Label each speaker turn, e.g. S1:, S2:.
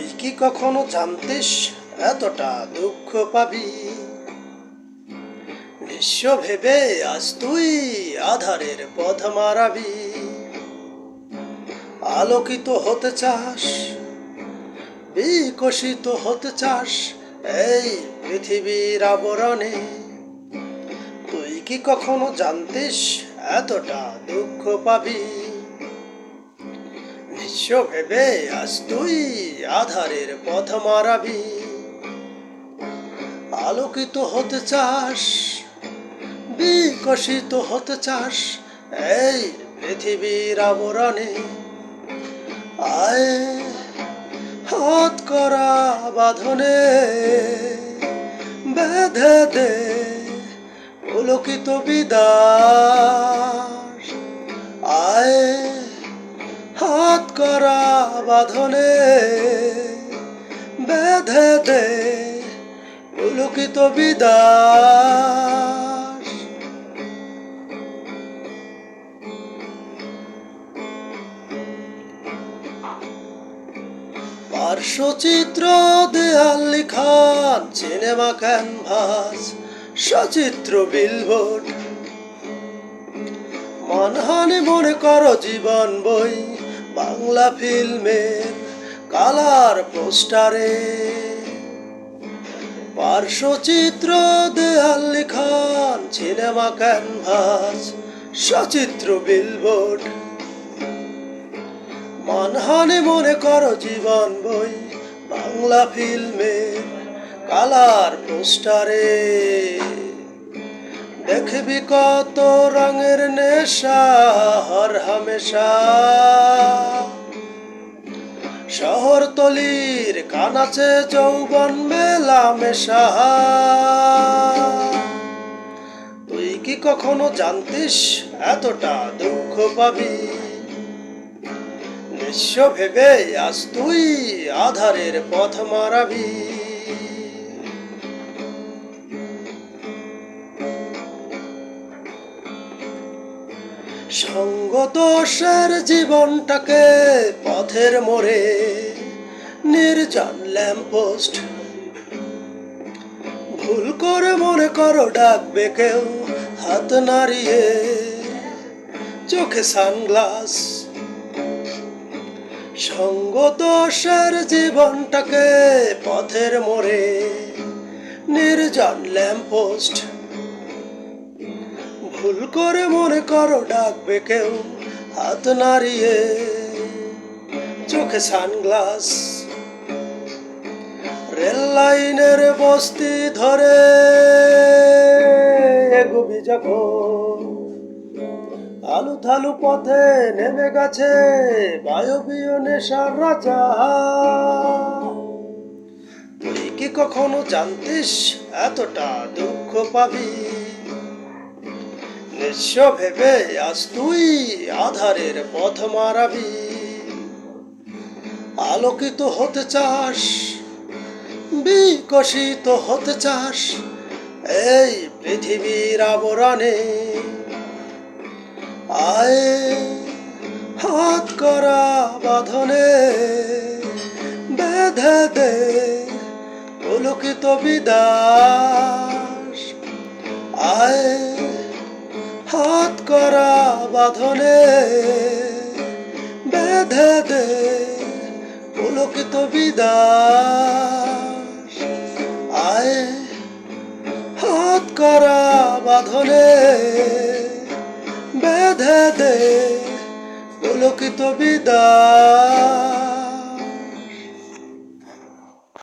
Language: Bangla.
S1: তুই কি কখনো জানতিস এতটা দুঃখ পাবি? নিঃস্ব ভেবে আজ তুই আধারের পথ মারাবি। আলোকিত হতে চাস, বিকশিত হতে চাস এই পৃথিবীর আবরণে। তুই কি কখনো জানতিস এতটা দুঃখ পাবি? ভেবে আজ তুই আধারের পথ মারাবি। আলোকিত হতে চাস, বিকশিত হতে চাস এই পৃথিবীর আবরণে। আয়, হাত করা বাঁধনে, বেঁধে দে পুলকিত বিদাস। আয় করা বাঁধনে বেঁধে দে পার্শ্বচিত্র দেয়াল লিখান, সিনেমা ক্যানভাস, সচিত্র বিলবোর্ড। মানহানি মনে করো জীবন বই বাংলা ফিল্মের কালার পোস্টারে। পার্শ্বচিত্র দেয়াল লিখান সিনেমা ক্যানভাস, সচিত্র বিলবোর্ড। মানহানি মনে করো জীবন বই, বাংলা ফিল্মের কালার পোস্টারে। দেখবি কত রঙের নেশা, হর হামেশা। শহর তলির কানাচে যৌবন মেলা মেশা। তুই কি কখনো জানতিস এতটা দুঃখ পাবি? নিঃস্ব ভেবে আজ তুই আধারের পথ মারাবি। সঙ্গদোষের জীবনটাকে পথের মোড়ে নির্জন ল্যাম্পোস্ট ভুল করে মনে করো ডাকবে কেউ হাত নাড়িয়ে, চোখে সানগ্লাস। সঙ্গদোষের জীবনটাকে পথের মোড়ে নির্জন ল্যাম্পোস্ট ভুল করে মনে করো, ডাকবে কেউ হাত নাড়িয়ে। চোখে সানগ্লাস, রেল লাইনের বস্তি ধরে এগুবি যখন। আলু থালু পথে নেমে গেছে বায়বীয় নেশার রাজা। তুই কি কখনো জানতিস এতটা দুঃখ পাবি? নিঃস্ব ভেবে আজ তুই আধারের পথ মারাবি। আলোকিত হতে চাস, বিকশিত হতে চাস এই পৃথিবীর আবরণে। আয় হাত করা বাঁধনে, বেঁধে দে পুলকিত বিদাস। আয় হাত করা বাঁধনে বেঁধে দে, পুলকিত বিদাস। আয়, হাত করা বাঁধনে বেঁধে দে, পুলকিত বিদাস।